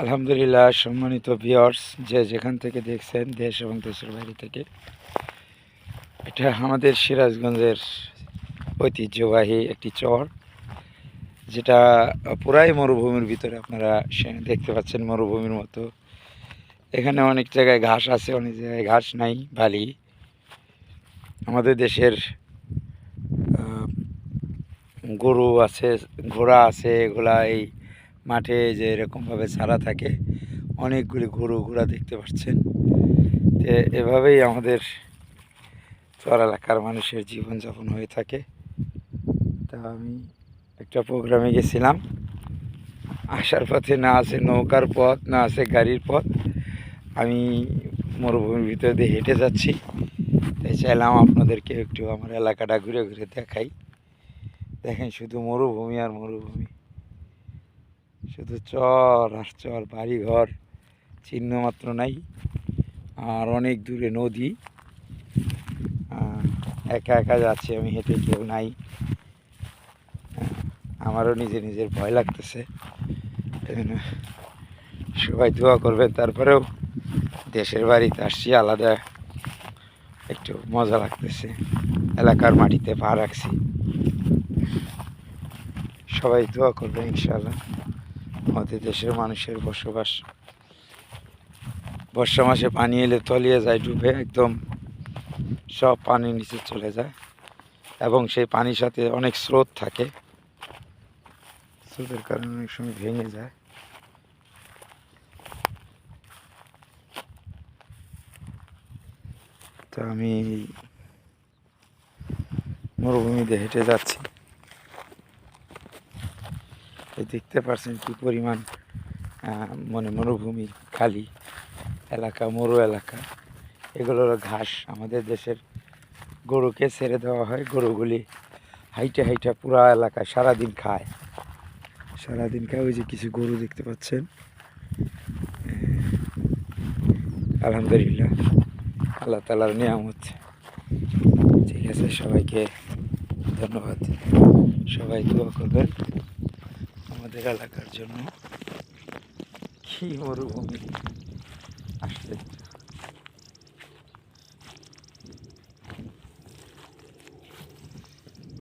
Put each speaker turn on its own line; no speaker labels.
আলহামদুলিল্লাহ, সম্মানিত ভিওর্স যে যেখান থেকে দেখছেন দেশ এবং দেশের বাইরে থেকে, এটা আমাদের সিরাজগঞ্জের ঐতিহ্যবাহী একটি চর, যেটা পুরাই মরুভূমির ভিতরে আপনারা দেখতে পাচ্ছেন মরুভূমির মতো। এখানে অনেক জায়গায় ঘাস আছে, অনেক জায়গায় ঘাস নাই, বালি। আমাদের দেশের গরু আছে, ঘোড়া আছে, এগুলা এই মাঠে যে এরকমভাবে ছাড়া থাকে, অনেকগুলি গরু ঘোড়া দেখতে পাচ্ছেন। তো এভাবেই আমাদের চর এলাকার মানুষের জীবনযাপন হয়ে থাকে। তা আমি একটা প্রোগ্রামে গেছিলাম। আসার পথে না আছে নৌকার পথ, না আছে গাড়ির পথ। আমি মরুভূমির ভিতর দিয়ে হেঁটে যাচ্ছি। তাই চাইলাম আপনাদেরকে একটু আমার এলাকাটা ঘুরে ঘুরে দেখাই। দেখেন শুধু মরুভূমি আর মরুভূমি। শুধু চর আর চর বাড়ি ঘর চিহ্ন মাত্র নাই আর অনেক দূরে নদী। একা একা যাচ্ছি আমি, হেঁটে কেউ নাই। আমারও নিজে নিজের ভয় লাগতেছে। সবাই দোয়া করবে তারপরেও দেশের বাড়িতে আসছি, আলাদা একটু মজা লাগতেছে। এলাকার মাটিতে পা রাখছি। সবাই দোয়া করবে ইনশাআল্লাহ। আমাদের দেশের মানুষের বসবাস। বর্ষা মাসে পানি এলে তলিয়ে যায়, ডুবে একদম সব পানির নিচে চলে যায় এবং সেই পানির সাথে অনেক স্রোত থাকে। স্রোতের কারণে অনেক সময় ভেঙে যায়। তো আমি মরুভূমিতে হেঁটে যাচ্ছি। এই দেখতে পাচ্ছেন কি পরিমাণ মানে মরুভূমি, খালি এলাকা, মরু এলাকা। এগুলো ঘাস আমাদের দেশের গরুকে ছেড়ে দেওয়া হয়। গরুগুলি হাইটে হাইটে পুরা এলাকায় সারাদিন খায়। সারাদিন খায়, ওই যে কিছু গরু দেখতে পাচ্ছেন। আলহামদুলিল্লাহ, আল্লাহ তালার নিয়ামত। ঠিক আছে, সবাইকে ধন্যবাদ। সবাই দোয়া করবেন। আমাদের এলাকার জন্য। কি মরুভূমি? আসলে